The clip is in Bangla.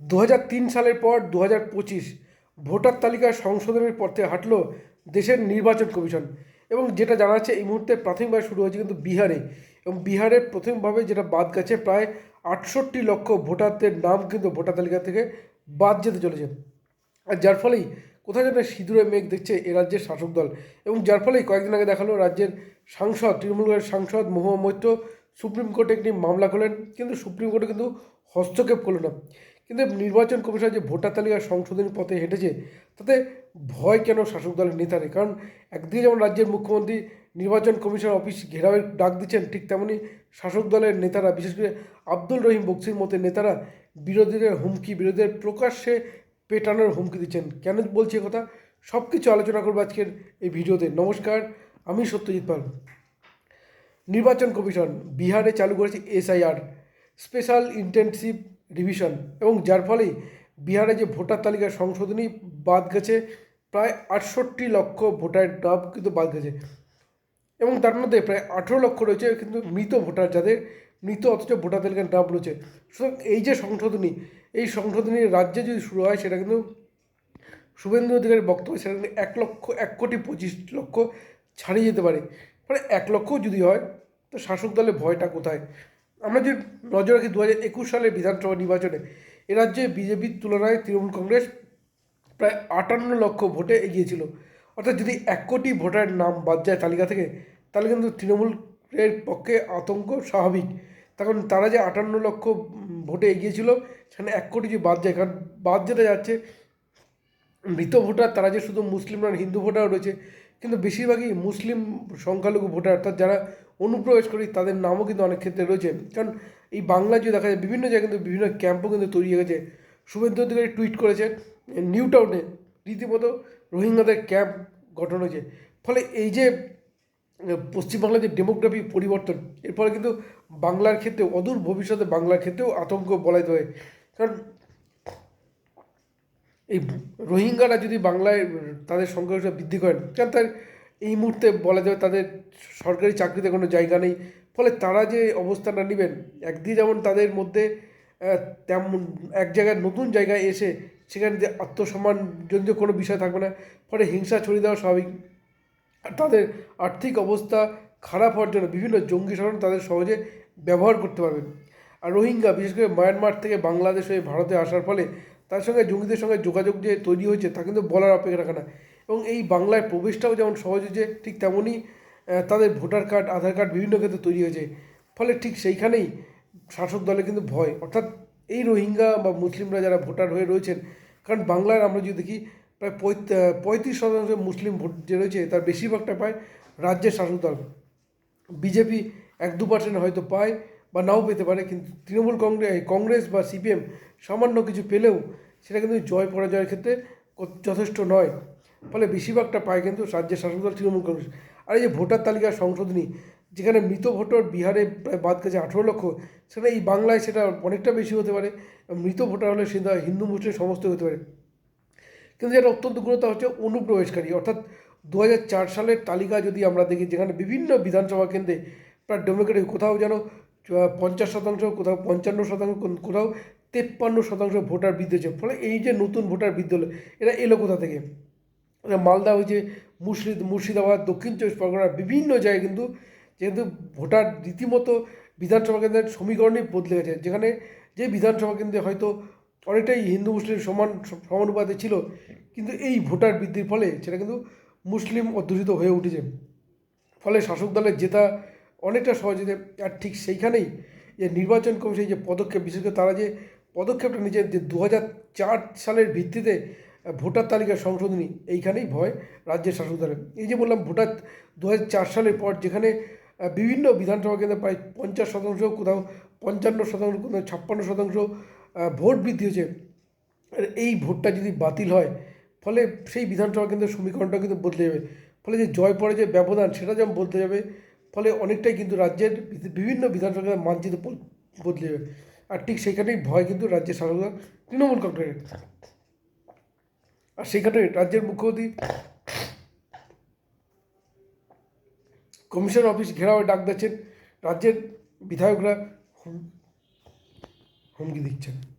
দু সালের পর দু হাজার পঁচিশ ভোটার তালিকা সংশোধনের পথে হাঁটল দেশের নির্বাচন কমিশন। এবং যেটা জানাচ্ছে এই মুহূর্তে প্রাথমিকভাবে শুরু হয়েছে কিন্তু বিহারে। এবং বিহারে প্রথমভাবে যেটা বাদ গেছে, প্রায় আটষট্টি লক্ষ ভোটারদের নাম কিন্তু ভোটার তালিকা থেকে বাদ যেতে চলেছে। আর যার ফলেই কোথায় যেন সিঁদুরে মেঘ দেখছে এ রাজ্যের শাসক দল। এবং যার ফলেই কয়েকদিন আগে দেখাল রাজ্যের সাংসদ, তৃণমূলের সাংসদ মহুয়া মৈত্র সুপ্রিম কোর্টে একটি মামলা করলেন, কিন্তু সুপ্রিম কোর্টে কিন্তু হস্তক্ষেপ করল না। কিন্তু নির্বাচন কমিশন যে ভোটার তালিকা সংশোধনী পথে হেঁটেছে, তাতে ভয় কেন শাসক দলের নেতারে কারণ একদিকে যেমন রাজ্যের মুখ্যমন্ত্রী নির্বাচন কমিশন অফিস ঘেরাওয়ের ডাক দিচ্ছেন, ঠিক তেমনি শাসক দলের নেতারা, বিশেষ করে আব্দুল রহিম বক্সির মতো নেতারা বিরোধীদের হুমকি, বিরোধীদের প্রকাশ্যে পেটানোর হুমকি দিচ্ছেন। কেন বলছি কথা? সব কিছু আলোচনা করব আজকের এই ভিডিওতে। নমস্কার, আমি সত্যজিৎ পাল। নির্বাচন কমিশন বিহারে চালু করেছে এসআইআর, স্পেশাল ইন্টেনসিভ রিভিশন এবং যার ফলে বিহারে যে ভোটার তালিকা সংশোধনী বাদ গেছে, প্রায় আটষট্টি লক্ষ ভোটারের নাম কিন্তু বাদ গেছে। এবং তার মধ্যে প্রায় আঠেরো লক্ষ রয়েছে কিন্তু মৃত ভোটার যাদের, মৃত অথচ ভোটার তালিকার নাম রয়েছে। সুতরাং এই যে সংশোধনী, এই সংশোধনী রাজ্যে যদি শুরু হয় সেটা কিন্তু শুভেন্দু অধিকারীর বক্তব্য সেটা কিন্তু এক লক্ষ, এক কোটি পঁচিশ লক্ষ ছাড়িয়ে যেতে পারে। মানে এক লক্ষ যদি হয়, তো শাসক দলের ভয়টা কোথায়? আমরা যদি নজর রাখি দু হাজার একুশ সালের বিধানসভা নির্বাচনে, এ রাজ্যে বিজেপির তুলনায় তৃণমূল কংগ্রেস প্রায় আটান্ন লক্ষ ভোটে এগিয়েছিল। অর্থাৎ যদি এক কোটি ভোটারের নাম বাদ যায় তালিকা থেকে, তাহলে কিন্তু তৃণমূলের পক্ষে আতঙ্ক স্বাভাবিক। তখন তারা যে আটান্ন লক্ষ ভোটে এগিয়েছিল, সেখানে এক কোটি যে বাদ যায়, কারণ বাদ যেতে যাচ্ছে, মৃত ভোটার তারা যে শুধু মুসলিম নয়, হিন্দু ভোটার রয়েছে কিন্তু বেশিরভাগই মুসলিম সংখ্যালঘু ভোটার, অর্থাৎ যারা অনুপ্রবেশ করি, তাদের নামও কিন্তু অনেক ক্ষেত্রে রয়েছে। কারণ এই বাংলায় যে দেখা যায়, বিভিন্ন জায়গায় কিন্তু বিভিন্ন ক্যাম্পও কিন্তু তৈরি হয়ে গেছে। শুভেন্দু অধিকারী টুইট করেছে, নিউ টাউনে রীতিমতো রোহিঙ্গাদের ক্যাম্প গঠন হয়েছে। ফলে এই যে পশ্চিমবাংলার যে ডেমোগ্রাফি পরিবর্তন, এর ফলে কিন্তু বাংলার ক্ষেত্রে অদূর ভবিষ্যতে বাংলার ক্ষেত্রেও আতঙ্ক বলাই হয় কারণ এই রোহিঙ্গারা যদি বাংলায়, তাদের সংখ্যা বৃদ্ধি করেন কারণ তার এই মুহূর্তে বলা যাবে তাদের সরকারি চাকরিতে কোনো জায়গা নেই? ফলে তারা যে অবস্থানটা নেবেন, একদিকে যেমন তাদের মধ্যে তেমন এক জায়গায় নতুন জায়গায় এসে সেখানে যে আত্মসম্মান জনিত কোনো বিষয় থাকবে না, ফলে হিংসা ছড়িয়ে দেওয়া স্বাভাবিক। আর তাদের আর্থিক অবস্থা খারাপ হওয়ার জন্য বিভিন্ন জঙ্গি সংগঠন তাদের সহজে ব্যবহার করতে পারবেন আর রোহিঙ্গা, বিশেষ করে মায়ানমার থেকে বাংলাদেশ হয়ে ভারতে আসার ফলে তার সঙ্গে জঙ্গিদের সঙ্গে যোগাযোগ যে তৈরি হয়েছে, তা কিন্তু বলার অপেক্ষা রাখে না। এবং এই বাংলায় প্রবেশটাও যেমন সহজ হয়েছে, ঠিক তেমনই তাদের ভোটার কার্ড, আধার কার্ড বিভিন্ন ক্ষেত্রে তৈরি হয়েছে। ফলে ঠিক সেইখানেই শাসক দলে কিন্তু ভয়। অর্থাৎ এই রোহিঙ্গা বা মুসলিমরা যারা ভোটার হয়ে রয়েছেন, কারণ বাংলার আমরা যদি দেখি, প্রায় পঁয়ত- পঁয়ত্রিশ শতাংশ মুসলিম ভোট যে রয়েছে, তার বেশিরভাগটা পায় রাজ্যের শাসক দল। বিজেপি এক দু পার্সেন্ট হয়তো পায় বা নাও পেতে পারে, কিন্তু তৃণমূল কংগ্রেস কংগ্রেস বা সিপিএম সামান্য কিছু পেলেও সেটা কিন্তু জয় পরাজয়ের ক্ষেত্রে যথেষ্ট নয়। ফলে বেশিরভাগটা পায় কিন্তু রাজ্যের শাসক দল তৃণমূল কংগ্রেস। আর এই যে ভোটার তালিকার সংশোধনী, যেখানে মৃত ভোটার বিহারে প্রায় বাদ গেছে আঠেরো লক্ষ, সেটা এই বাংলায় সেটা অনেকটা বেশি হতে পারে। মৃত ভোটার হলে সেটা হিন্দু, মুসলিম সমস্ত হতে পারে। কিন্তু যেটা অত্যন্ত গুরুত্ব হচ্ছে অনুপ্রবেশকারী। অর্থাৎ দু সালের তালিকা যদি আমরা দেখি, যেখানে বিভিন্ন বিধানসভা কেন্দ্রে প্রায় ডেমোক্রেটিক, কোথাও যেন পঞ্চাশ শতাংশ, কোথাও পঞ্চান্ন শতাংশ কোথাও তেপ্পান্ন শতাংশ ভোটার বৃদ্ধি হচ্ছে ফলে এই যে নতুন ভোটার বৃদ্ধি হলো, এরা এলো কোথা থেকে? মালদা হয়েছে, মুর্শিদ মুর্শিদাবাদ, দক্ষিণ চব্বিশ পরগনা, বিভিন্ন জায়গায় কিন্তু যেহেতু ভোটার রীতিমতো বিধানসভা কেন্দ্রের সমীকরণই বদলে গেছে, যেখানে যে বিধানসভা কেন্দ্রে হয়তো অনেকটাই হিন্দু মুসলিম সমান সমানুপাতে ছিল, কিন্তু এই ভোটার বৃদ্ধির ফলে সেটা কিন্তু মুসলিম অধ্যুষিত হয়ে উঠেছে। ফলে শাসক দলের জেতা অনেকটা হয়েছে আর ঠিক সেইখানেই যে নির্বাচন কমিশন যে পদক্ষেপ, বিশেষ করে তারা যে পদক্ষেপটা নিয়েছে যে দু সালের ভিত্তিতে ভোটার তালিকা সংশোধনী, এইখানেই ভয় রাজ্যের শাসক দলের। এই যে বললাম, ভোটার দু সালের পর যেখানে বিভিন্ন বিধানসভা কেন্দ্রে প্রায় পঞ্চাশ শতাংশ, কোথাও পঞ্চান্ন শতাংশ, কোথাও ছাপ্পান্ন শতাংশ ভোট বৃদ্ধি হয়েছে। এই ভোটটা যদি বাতিল হয়, ফলে সেই বিধানসভা কেন্দ্রের সমীকরণটা কিন্তু বদলে যাবে। ফলে যে জয় পরে যে ব্যবধান, সেটা যেমন বদলে যাবে ফলে অনেকটাই কিন্তু রাজ্যের বিভিন্ন বিধানসভার মানচিত্র বদলে যাবে আর ঠিক সেখানেই ভয় কিন্তু রাজ্যের দল তৃণমূল কংগ্রেসের। আর সেখানে রাজ্যের মুখ্যমন্ত্রী কমিশন অফিস ঘেরাও ডাক দিচ্ছেন। রাজ্যের বিধায়করা হুম- হুমকি দিচ্ছেন।